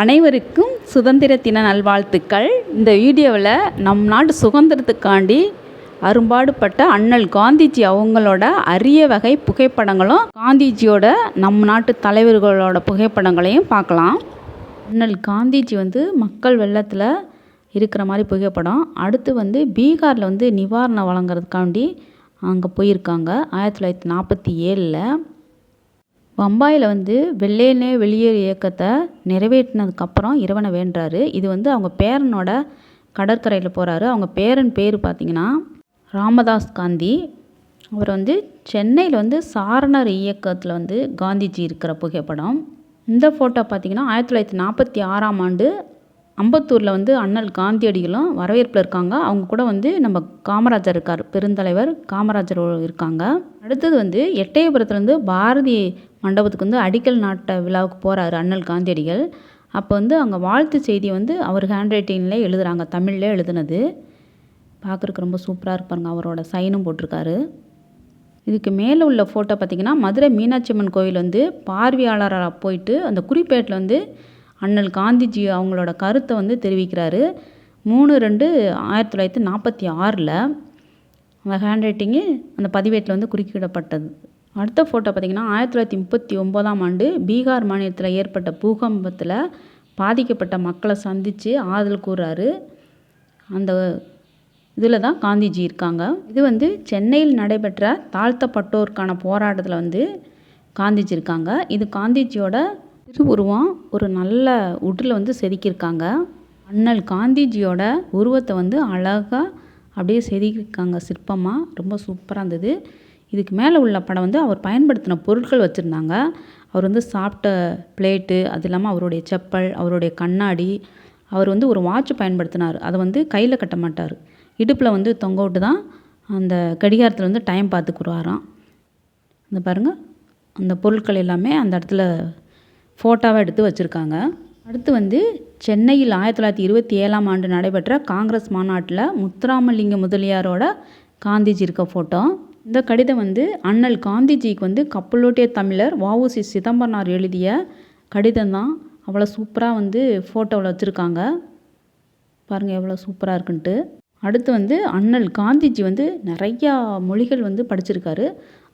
அனைவருக்கும் சுதந்திர தின நல்வாழ்த்துக்கள். இந்த வீடியோவில் நம் நாட்டு சுதந்திரத்துக்காண்டி அரும்பாடுபட்ட அண்ணல் காந்திஜி அவங்களோட அரிய வகை புகைப்படங்களும் காந்திஜியோட நம் நாட்டு தலைவர்களோட புகைப்படங்களையும் பார்க்கலாம். அண்ணல் காந்திஜி வந்து மக்கள் வெள்ளத்தில் இருக்கிற மாதிரி புகைப்படம். அடுத்து வந்து பீகாரில் வந்து நிவாரணம் வழங்குறதுக்காண்டி அங்கே போயிருக்காங்க ஆயிரத்தி தொள்ளாயிரத்தி நாற்பத்தி ஏழில். பம்பாயில் வந்து வெள்ளையனே வெளியேறு இயக்கத்தை நிறைவேற்றினதுக்கப்புறம் இறைவனை வேண்டுறாரு. இது வந்து அவங்க பேரனோட கடற்கரையில் போகிறாரு அவங்க பேரன் பேர் பார்த்திங்கன்னா ராமதாஸ் காந்தி. அவர் வந்து சென்னையில் வந்து சாரணர் இயக்கத்தில் வந்து காந்திஜி இருக்கிற புகைப்படம். இந்த ஃபோட்டோ பார்த்திங்கன்னா ஆயிரத்தி தொள்ளாயிரத்தி நாற்பத்தி ஆறாம் ஆண்டு அம்பத்தூரில் வந்து அண்ணல் காந்தியடிகளும் வரவேற்பில் இருக்காங்க. அவங்க கூட வந்து நம்ம காமராஜர் இருக்கார். பெருந்தலைவர் காமராஜர் இருக்காங்க. அடுத்தது வந்து எட்டயபுரத்துலேருந்து பாரதி மண்டபத்துக்கு வந்து அடிக்கல் நாட்ட விழாவுக்கு போகிறாரு அண்ணல் காந்தியடிகள். அப்போ வந்து அங்கே வாழ்த்து செய்தி வந்து அவர் ஹேண்ட் ரைட்டிங்கில் எழுதுகிறாங்க தமிழில் எழுதுனது. பார்க்குறக்கு ரொம்ப சூப்பராக இருப்பாருங்க அவரோட சைனும் போட்டிருக்காரு. இதுக்கு மேலே உள்ள ஃபோட்டோ பார்த்திங்கன்னா மதுரை மீனாட்சி அம்மன் கோவில் வந்து பார்வையாளராக போயிட்டு அந்த குறிப்பேட்டில் வந்து அண்ணல் காந்திஜி அவங்களோட கருத்தை வந்து தெரிவிக்கிறாரு. மூணு ரெண்டு ஆயிரத்தி தொள்ளாயிரத்தி நாற்பத்தி ஆறில் அந்த ஹேண்ட் ரைட்டிங்கு அந்த பதிவேட்டில் வந்து குறுக்கிடப்பட்டது. அடுத்த ஃபோட்டோ பார்த்திங்கன்னா ஆயிரத்தி தொள்ளாயிரத்தி முப்பத்தி ஒம்போதாம் ஆண்டு பீகார் மாநிலத்தில் ஏற்பட்ட பூகம்பத்தில் பாதிக்கப்பட்ட மக்களை சந்தித்து ஆறுதல் கூறுறாரு. அந்த இதில் தான் காந்திஜி இருக்காங்க. இது வந்து சென்னையில் நடைபெற்ற தாழ்த்தப்பட்டோருக்கான போராட்டத்தில் வந்து காந்திஜி இருக்காங்க. இது காந்திஜியோட திருவுருவம். ஒரு நல்ல உட்டில் வந்து செதுக்கியிருக்காங்க. அண்ணல் காந்திஜியோட உருவத்தை வந்து அழகாக அப்படியே செதுக்கியிருக்காங்க சிற்பமாக ரொம்ப சூப்பராக இருந்தது. இதுக்கு மேலே உள்ள படம் வந்து அவர் பயன்படுத்தின பொருட்கள் வச்சுருந்தாங்க. அவர் வந்து சாப்பிட்ட பிளேட்டு அது இல்லாமல் அவருடைய செப்பல் அவருடைய கண்ணாடி அவர் வந்து ஒரு வாட்ச் பயன்படுத்தினார். அதை வந்து கையில் கட்ட மாட்டார். இடுப்பில் வந்து தொங்க விட்டு தான் அந்த கடிகாரத்தில் வந்து டைம் பார்த்துக்குருவாராம். இந்த பாருங்கள் அந்த பொருட்கள் எல்லாமே அந்த இடத்துல ஃபோட்டோவாக எடுத்து வச்சுருக்காங்க. அடுத்து வந்து சென்னையில் ஆயிரத்தி தொள்ளாயிரத்தி இருபத்தி ஏழாம் ஆண்டு நடைபெற்ற காங்கிரஸ் மாநாட்டில் முத்துராமலிங்க முதலியாரோட காந்திஜி இருக்க ஃபோட்டோ இந்த கடிதம் வந்து அண்ணல் காந்திஜிக்கு வந்து கப்பலோட்டிய தமிழர் வஉசி சிதம்பரனார் எழுதிய கடிதம் தான். அவ்வளோ சூப்பராக வந்து ஃபோட்டோவில் வச்சுருக்காங்க. பாருங்கள் எவ்வளோ சூப்பராக இருக்குன்ட்டு. அடுத்து வந்து அண்ணல் காந்திஜி வந்து நிறையா மொழிகள் வந்து படிச்சிருக்காரு.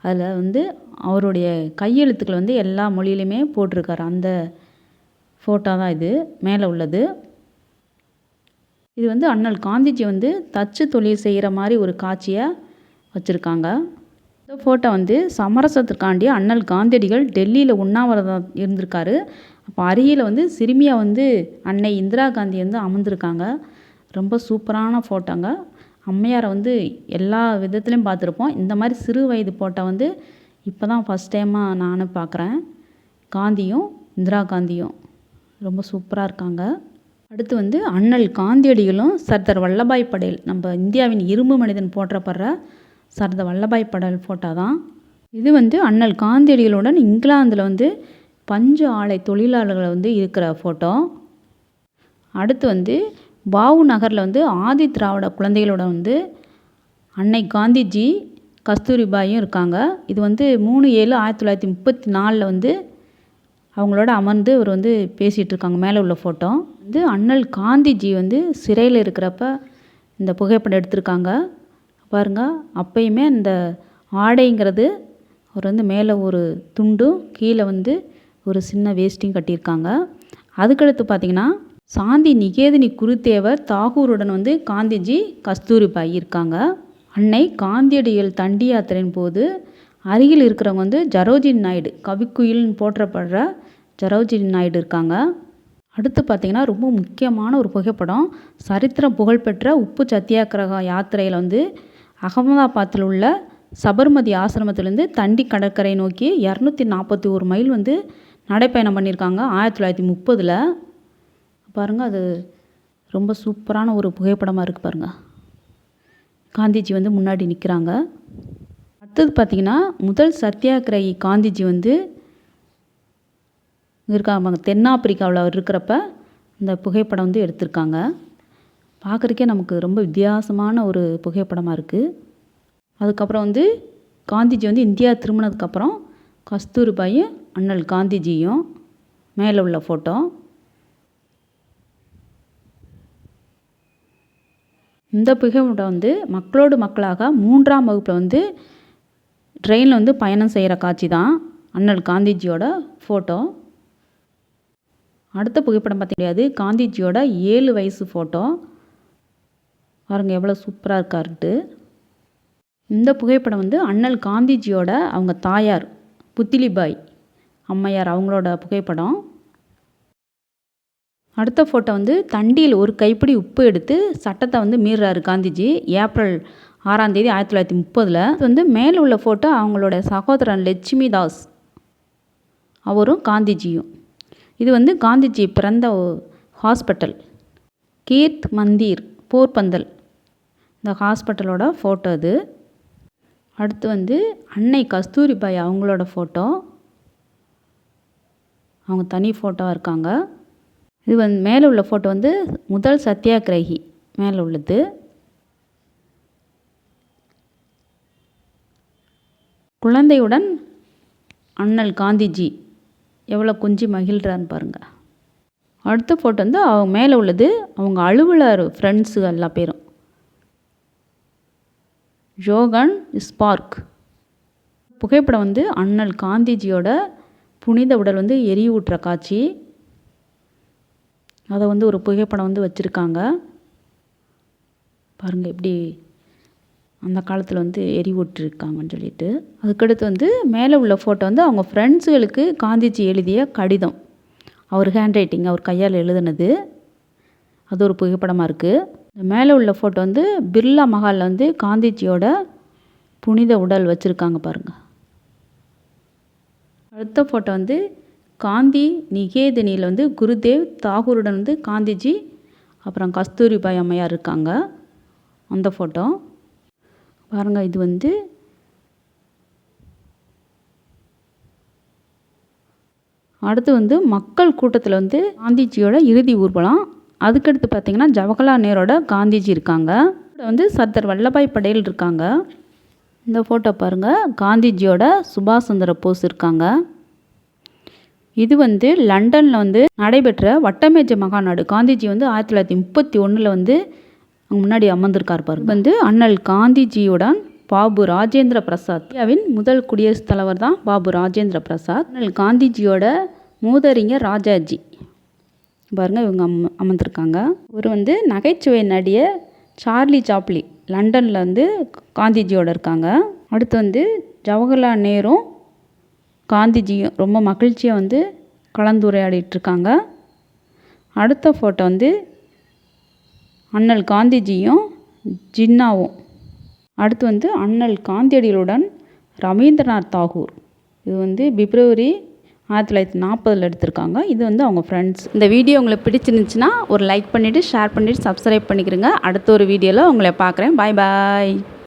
அதில் வந்து அவருடைய கையெழுத்துக்கள் வந்து எல்லா மொழியிலையுமே போட்டிருக்காரு. அந்த ஃபோட்டோ தான் இது. மேலே உள்ளது. இது வந்து அண்ணல் காந்திஜி வந்து தச்சு தொழில் செய்கிற மாதிரி ஒரு காட்சியை வச்சுருக்காங்க. இந்த ஃபோட்டோ வந்து சமரசத்துக்காண்டி அண்ணல் காந்தியடிகள் டெல்லியில் உண்ணாவிரதம் இருந்திருக்காரு. அப்போ அருகில் வந்து சிறுமியாக வந்து அன்னை இந்திரா காந்தி வந்து அமர்ந்திருக்காங்க. ரொம்ப சூப்பரான ஃபோட்டோங்க அம்மையாரை வந்து எல்லா விதத்துலேயும் பார்த்துருப்போம். இந்த மாதிரி சிறு வயது ஃபோட்டோ வந்து இப்போ தான் ஃபஸ்ட் டைமாக நானும் பார்க்குறேன். காந்தியும் இந்திரா காந்தியும் ரொம்ப சூப்பராக இருக்காங்க. அடுத்து வந்து அண்ணல் காந்தியடிகளும் சர்தார் வல்லபாய் படேல் நம்ம இந்தியாவின் இரும்பு மனிதன் போற்றப்படுற சர்தார் வல்லபாய் படேல் ஃபோட்டோ தான். இது வந்து அண்ணல் காந்தியடிகளுடன் இங்கிலாந்தில் வந்து பஞ்சு ஆலை தொழிலாளர்களை வந்து இருக்கிற ஃபோட்டோ அடுத்து வந்து பாவு நகரில் வந்து ஆதி திராவிட குழந்தைகளோட வந்து அன்னை காந்திஜி கஸ்தூரிபாயும் இருக்காங்க. இது வந்து மூணு ஏழு ஆயிரத்தி தொள்ளாயிரத்தி முப்பத்தி நாலில் வந்து அவங்களோட அமர்ந்து இவர் வந்து பேசிகிட்டு இருக்காங்க மேலே உள்ள ஃபோட்டோ வந்து அண்ணல் காந்திஜி வந்து சிறையில் இருக்கிறப்ப இந்த புகைப்படம் எடுத்திருக்காங்க. பாருங்கள் அப்பயுமே இந்த ஆடைங்கிறது அவர் வந்து மேலே ஒரு துண்டும் கீழே வந்து ஒரு சின்ன வேஷ்டியும் கட்டியிருக்காங்க. அதுக்கடுத்து பார்த்திங்கன்னா சாந்தி நிகேதினி குருதேவர் தாகூருடன் வந்து காந்திஜி கஸ்தூரிபாய் இருக்காங்க. அன்னை காந்தியடிகள் தண்டி யாத்திரையின் போது அருகில் இருக்கிறவங்க வந்து ஜரோஜின் நாயுடு கவிக்குயில்னு போற்றப்படுற ஜரோஜின் நாயுடு இருக்காங்க. அடுத்து பார்த்திங்கன்னா ரொம்ப முக்கியமான ஒரு புகைப்படம். சரித்திரம் புகழ்பெற்ற உப்பு சத்தியாகிரக யாத்திரையில் வந்து அகமதாபாத்தில் உள்ள சபர்மதி ஆசிரமத்திலேருந்து தண்டி கடற்கரை நோக்கி இரநூத்தி நாற்பத்தி ஒரு மைல் வந்து நடைப்பயணம் பண்ணியிருக்காங்க ஆயிரத்தி தொள்ளாயிரத்தி முப்பதில். பாருங்கள் அது ரொம்ப சூப்பரான ஒரு புகைப்படமாக இருக்குது பாருங்கள் காந்திஜி வந்து முன்னாடி நிற்கிறாங்க அடுத்தது பார்த்திங்கன்னா முதல் சத்தியாகிரகி காந்திஜி வந்து இருக்காங்க தென்னாப்பிரிக்காவில் அவர் இருக்கிறப்ப இந்த புகைப்படம் வந்து எடுத்திருக்காங்க. பார்க்குறக்கே நமக்கு ரொம்ப வித்தியாசமான ஒரு புகைப்படமாக இருக்குது அதுக்கப்புறம் வந்து காந்திஜி வந்து இந்தியா திரும்பினதுக்கப்புறம் கஸ்தூரிபாயும் அண்ணல் காந்திஜியும் மேலே உள்ள ஃபோட்டோ இந்த புகைப்படம் வந்து மக்களோடு மக்களாக மூன்றாம் வகுப்பில் வந்து ட்ரெயினில் வந்து பயணம் செய்கிற காட்சி தான் அண்ணல் காந்திஜியோட ஃபோட்டோ அடுத்த புகைப்படம் பார்த்த முடியாது. காந்திஜியோட ஏழு வயசு ஃபோட்டோ பாருங்கள் எவ்வளோ சூப்பராக இருக்காருட்டு இந்த புகைப்படம் வந்து அண்ணல் காந்திஜியோட அவங்க தாயார் புத்திலிபாய் அம்மையார் அவங்களோட புகைப்படம். அடுத்த ஃபோட்டோ வந்து தண்டியில் ஒரு கைப்பிடி உப்பு எடுத்து சட்டத்தை வந்து மீறுறாரு காந்திஜி ஏப்ரல் ஆறாம் தேதி ஆயிரத்தி தொள்ளாயிரத்தி முப்பதில். இது வந்து மேலே உள்ள ஃபோட்டோ அவங்களோட சகோதரன் லட்சுமி தாஸ் அவரும் காந்திஜியும். இது வந்து காந்திஜி பிறந்த ஹாஸ்பிட்டல் கீர்த் மந்திர் போர்பந்தல். இந்த ஹாஸ்பிட்டலோட ஃபோட்டோ அது. அடுத்து வந்து அன்னை கஸ்தூரிபாய் அவங்களோட ஃபோட்டோ அவங்க தனி ஃபோட்டோவாக இருக்காங்க. இது வந்து மேலே உள்ள ஃபோட்டோ வந்து முதல் சத்தியாகிரகி மேலே உள்ளது. குழந்தையுடன் அண்ணல் காந்திஜி எவ்வளோ குஞ்சு மகிழ்கிறான்னு பாருங்கள் அடுத்த ஃபோட்டோ வந்து அவங்க மேலே உள்ளது. அவங்க அலுவலர் ஃப்ரெண்ட்ஸு எல்லா பேரும். ஜோகன் ஸ்பார்க் புகைப்படம் வந்து அண்ணல் காந்திஜியோட புனித உடல் வந்து எரியூட்டுற காட்சி. அதை வந்து ஒரு புகைப்படம் வந்து வச்சுருக்காங்க. பாருங்கள் எப்படி அந்த காலத்தில் வந்து எரிவூட்டிருக்காங்கன்னு சொல்லிட்டு. அதுக்கடுத்து வந்து மேலே உள்ள ஃபோட்டோ வந்து அவங்க ஃப்ரெண்ட்ஸுகளுக்கு காந்திஜி எழுதிய கடிதம். அவர் ஹேண்ட் ரைட்டிங் அவர் கையால் எழுதுனது. அது ஒரு புகைப்படமாக இருக்குது மேலே உள்ள ஃபோட்டோ வந்து பிர்லா மஹாலில் வந்து காந்திஜியோட புனித உடல் வச்சுருக்காங்க பாருங்கள் அடுத்த ஃபோட்டோ வந்து காந்தி நிகேதனியில் வந்து குருதேவ் தாகூருடன் வந்து காந்திஜி அப்புறம் கஸ்தூரிபாய் அம்மையார் இருக்காங்க. அந்த ஃபோட்டோ பாருங்கள் இது வந்து அடுத்து வந்து மக்கள் கூட்டத்தில் வந்து காந்திஜியோட இறுதி ஊர்வலம். அதுக்கடுத்து பார்த்திங்கன்னா ஜவஹர்லால் நேரோட காந்திஜி இருக்காங்க. வந்து சர்தார் வல்லபாய் படேல் இருக்காங்க. இந்த ஃபோட்டோ பாருங்கள் காந்திஜியோட சுபாஷ் சந்திர போஸ் இருக்காங்க. இது வந்து லண்டனில் வந்து நடைபெற்ற வட்டமேஜ மகாநாடு. காந்திஜி வந்து ஆயிரத்தி தொள்ளாயிரத்தி முப்பத்தி ஒன்றில் வந்து முன்னாடி அமர்ந்திருக்கார் பாருங்க. வந்து அண்ணல் காந்திஜியுடன் பாபு ராஜேந்திர பிரசாத். இந்தியாவின் முதல் குடியரசுத் தலைவர் தான் பாபு ராஜேந்திர பிரசாத். அண்ணல் காந்திஜியோட மூதறிஞர் ராஜாஜி. பாருங்க இவங்க அம் அமர்ந்திருக்காங்க. ஒரு வந்து நகைச்சுவை நடிகர் சார்லி சாப்லி லண்டனில் வந்து காந்திஜியோட இருக்காங்க. அடுத்து வந்து ஜவஹர்லால் நேரும் காந்திஜியும் ரொம்ப மகிழ்ச்சியாக வந்து கலந்துரையாடிட்டு இருக்காங்க அடுத்த ஃபோட்டோ வந்து அண்ணல் காந்திஜியும் ஜின்னாவும். அடுத்து வந்து அண்ணல் காந்தியடிகளுடன் ரவீந்திரநாத் தாகூர். இது வந்து பிப்ரவரி ஆயிரத்தி தொள்ளாயிரத்தி நாற்பதில் எடுத்திருக்காங்க. இது வந்து அவங்க ஃப்ரெண்ட்ஸ் இந்த வீடியோ உங்களுக்கு பிடிச்சிருந்துச்சுன்னா ஒரு லைக் பண்ணிவிட்டு ஷேர் பண்ணிவிட்டு சப்ஸ்கிரைப் பண்ணிக்கிறங்க அடுத்த ஒரு வீடியோவில் உங்களை பார்க்குறேன். பாய் பாய்